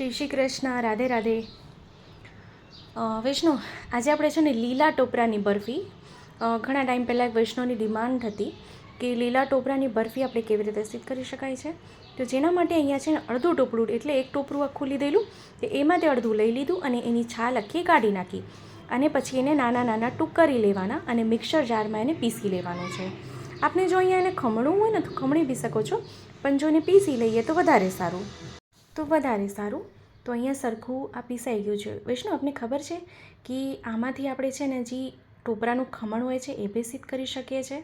શ્રી શ્રી કૃષ્ણ, રાધે રાધે. વૈષ્ણવ આજે આપણે છે ને લીલા ટોપરાની બરફી. ઘણા ટાઈમ પહેલાં એક વૈષ્ણવની ડિમાન્ડ હતી કે લીલા ટોપરાની બરફી આપણે કેવી રીતે સિદ્ધ કરી શકાય છે. તો જેના માટે અહીંયા છે ને અડધું ટોપરું, એટલે એક ટોપરું આખું લીધેલું તો તે અડધું લઈ લીધું અને એની છાલ આખી કાઢી નાખી. અને પછી એને નાના નાના ટૂંક કરી લેવાના અને મિક્સર જારમાં એને પીસી લેવાનું છે. આપને જો અહીંયા એને ખમણવું હોય ને તો ખમણી બી શકો છો, પણ જો એને પીસી લઈએ તો વધારે સારું. તો વધારે સારું. તો અહીંયા સરખું આ પીસાઈ ગયું છે. વૈષ્ણવ આપને ખબર છે કે આમાંથી આપણે છે ને જે ટોપરાનું ખમણ હોય છે એ બી કરી શકીએ છીએ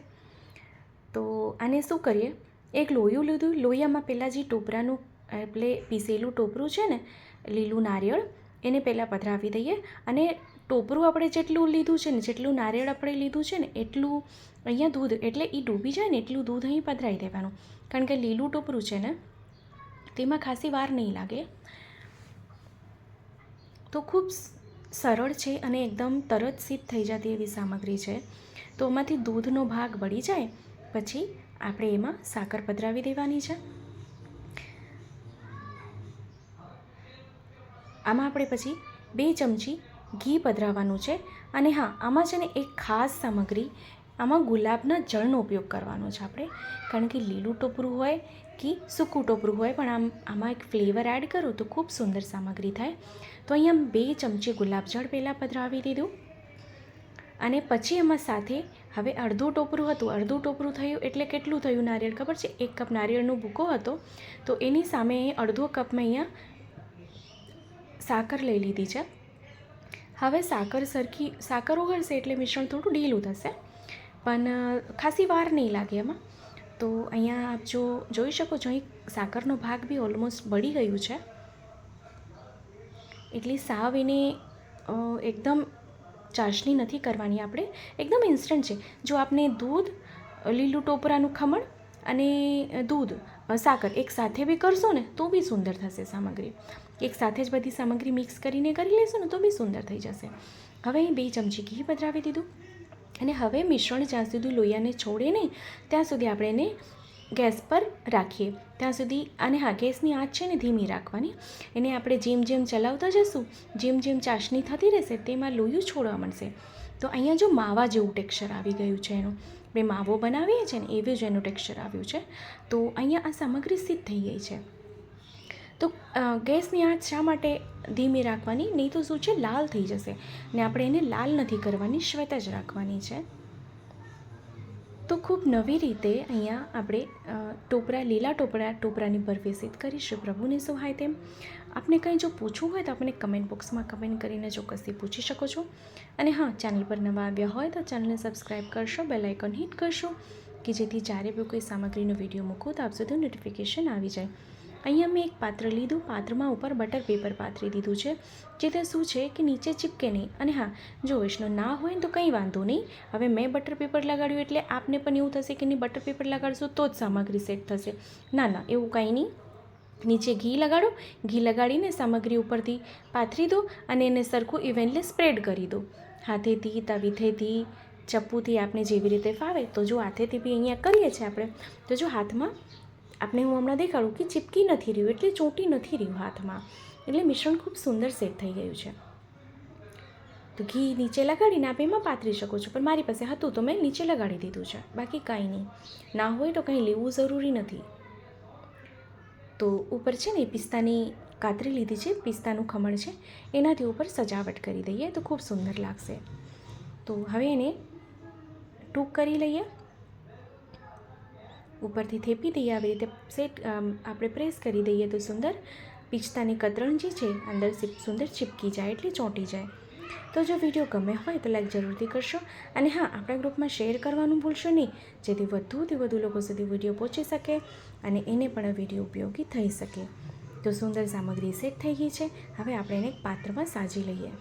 તો આને શું કરીએ? એક લોયું લીધું. લોહીયામાં પહેલાં જે ટોપરાનું એટલે પીસેલું ટોપરું છે ને, લીલું નારિયેળ, એને પહેલાં પધરાવી દઈએ અને ટોપરું આપણે જેટલું લીધું છે ને, જેટલું નારિયેળ આપણે લીધું છે ને, એટલું અહીંયા દૂધ, એટલે એ ડૂબી જાય ને, એટલું દૂધ અહીં પધરાવી દેવાનું. કારણ કે લીલું ટોપરું છે ને તેમાં ખાસી વાર નહીં લાગે. તો ખૂબ સરળ છે અને એકદમ તરત સિદ્ધ થઈ જતી એવી સામગ્રી છે. તો એમાંથી દૂધનો ભાગ બળી જાય, પછી આપણે એમાં સાકર પધરાવી દેવાની છે. આમાં આપણે પછી બે ચમચી ઘી પધરાવવાનું છે. અને હા, આમાં છે ને એક ખાસ સામગ્રી આમાં ગુલાબના જળનો ઉપયોગ કરવાનો છે આપણે. કારણ કે લીલું ટોપરું હોય કે સૂકું ટોપરું હોય, પણ આમ, આમાં એક ફ્લેવર એડ કરો તો ખૂબ સુંદર સામગ્રી થાય. તો અહીંયા બે ચમચી ગુલાબ જળ પહેલાં પધરાવી દીધું. અને પછી એમાં સાથે હવે અડધું ટોપરું હતું. અડધું ટોપરું થયું એટલે કેટલું થયું નારિયેળ? ખબર છે? એક કપ નારિયેળનો ભૂકો હતો. તો એની સામે અડધો કપમાં અહીંયા સાકર લઈ લીધી છે. હવે સાકર સરખી, સાકર ઓગળશે એટલે મિશ્રણ થોડું ઢીલું થશે. પણ ખાસી વાર નહીં લાગે એમાં. તો અહીંયા આપ જો જોઈ શકો છો, અહીં સાકરનો ભાગ બી ઓલમોસ્ટ બળી ગયું છે. એટલે સાવ એને એકદમ ચાસણી નથી કરવાની આપણે. એકદમ ઇન્સ્ટન્ટ છે. જો આપને દૂધ લીલું ટોપરાનું ખમણ અને દૂધ સાકર એક સાથે બી કરશો ને, તો બી સુંદર થશે સામગ્રી. એક સાથે જ બધી સામગ્રી મિક્સ કરીને કરી લેશો ને, તો બી સુંદર થઈ જશે. હવે બે ચમચી ઘી પધરાવી દીધું. અને હવે મિશ્રણ જ્યાં સુધી લોહીયાને છોડે નહીં, ત્યાં સુધી આપણે એને ગેસ પર રાખીએ. ત્યાં સુધી અને હા, ગેસની આંચ છે ને ધીમી રાખવાની. એને આપણે જેમ જેમ ચલાવતા જશું, જેમ જેમ ચાસણી થતી રહેશે, તેમાં લોહીયું છોડવા મળશે. તો અહીંયા જો માવા જેવું ટેક્સચર આવી ગયું છે એનું, આપણે માવો બનાવીએ છીએ ને એવું જ એનું ટેક્સચર આવ્યું છે. તો અહીંયા આ સામગ્રી સિદ્ધ થઈ ગઈ છે. તો ગેસની આંચ શા માટે ધીમી રાખવાની, નહીં તો શું છે, લાલ થઈ જશે. ને આપણે એને લાલ નથી કરવાની, શ્વેત જ રાખવાની છે. તો ખૂબ નવી રીતે અહીંયા આપણે ટોપરા, લીલા ટોપરા, ટોપરાની બરફી સિદ્ધ કરીશું. પ્રભુને સહાય તેમ. આપને કંઈ જો પૂછવું હોય તો આપણે કમેન્ટ બોક્સમાં કમેન્ટ કરીને ચોક્કસથી પૂછી શકો છો. અને હા, ચેનલ પર નવા આવ્યા હોય તો ચેનલને સબસ્ક્રાઈબ કરશો, બેલ આઇકોન હિટ કરશો, કે જેથી જ્યારે બી કોઈ સામગ્રીનો વીડિયો મૂકું તો આપ સુધી નોટિફિકેશન આવી જાય. અહીંયા મેં એક પાત્ર લીધું. પાત્રમાં ઉપર બટર પેપર પાથરી દીધું છે. જેથી શું છે કે નીચે ચીપકે નહીં. અને હા, જો વૈષ્ણવ ના હોય ને તો કંઈ વાંધો નહીં. હવે મેં બટર પેપર લગાડ્યું એટલે આપને પણ એવું થશે કે નહીં, બટર પેપર લગાડશો તો જ સામગ્રી સેટ થશે. ના ના, એવું કાંઈ નહીં. નીચે ઘી લગાડો. ઘી લગાડીને સામગ્રી ઉપરથી પાથરી દો અને એને સરખું ઇવેન્ટલી સ્પ્રેડ કરી દો. હાથેથી, તવીથેથી, ચપ્પુથી આપણે જેવી રીતે ફાવે તો જો હાથેથી બી અહીંયા કરીએ છીએ આપણે. તો જો હાથમાં આપણે હું હમણાં દેખાડું કે ચીપકી નથી રહ્યું, એટલે ચોંટી નથી રહ્યું હાથમાં. એટલે મિશ્રણ ખૂબ સુંદર સેટ થઈ ગયું છે. તો ઘી નીચે લગાડીને આપ એમાં પાથરી શકો છો, પણ મારી પાસે હતું તો મેં નીચે લગાડી દીધું છે. બાકી કાંઈ નહીં. ના હોય તો કંઈ લેવું જરૂરી નથી. તો ઉપર છે ને પિસ્તાની કાતરી લીધી છે, પિસ્તાનું ખમણ છે, એનાથી ઉપર સજાવટ કરી દઈએ તો ખૂબ સુંદર લાગશે. તો હવે એને ટૂંક કરી લઈએ. ઉપરથી થેપી દઈએ આવી રીતે સેટ આપણે પ્રેસ કરી દઈએ તો સુંદર પિસ્તાની કતરણ જે છે, અંદર સુંદર ચીપકી જાય એટલે ચોંટી જાય. તો જો વીડિયો ગમે હોય તો લાઈક જરૂરથી કરશો અને હા, આપણા ગ્રુપમાં શેર કરવાનું ભૂલશો નહીં, જેથી વધુથી વધુ લોકો સુધી વીડિયો પહોંચી શકે અને એને પણ આ વીડિયો ઉપયોગી થઈ શકે. તો સુંદર સામગ્રી સેટ થઈ ગઈ છે, હવે આપણે એને એક પાત્રમાં સાજી લઈએ.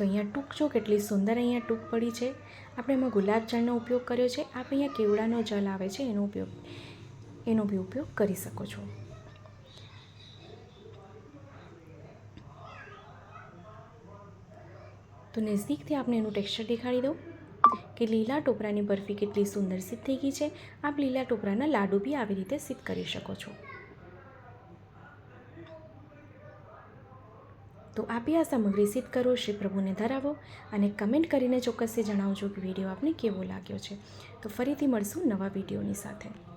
તો અહીંયા ટૂંક જો કેટલી સુંદર અહીંયા ટૂંક પડી છે. આપણે એમાં ગુલાબ જળનો ઉપયોગ કર્યો છે. આપ અહીંયા કેવડાનો જલ આવે છે એનો ઉપયોગ, એનો બી ઉપયોગ કરી શકો છો. તો નજીકથી આપણે એનું ટેક્સચર દેખાડી દઉં કે લીલા ટોપરાની બરફી કેટલી સુંદર સિદ્ધ થઈ ગઈ છે. આપ લીલા ટોપરાના લાડુ બી આવી રીતે સિદ્ધ કરી શકો છો. તો આપી આ સામગ્રી સિદ્ધ કરો, શ્રી પ્રભુને ધરાવો અને કમેન્ટ કરીને ચોક્કસથી જણાવજો કે વીડિયો આપને કેવો લાગ્યો છે. તો ફરીથી મળશું નવા વિડીયોની સાથે.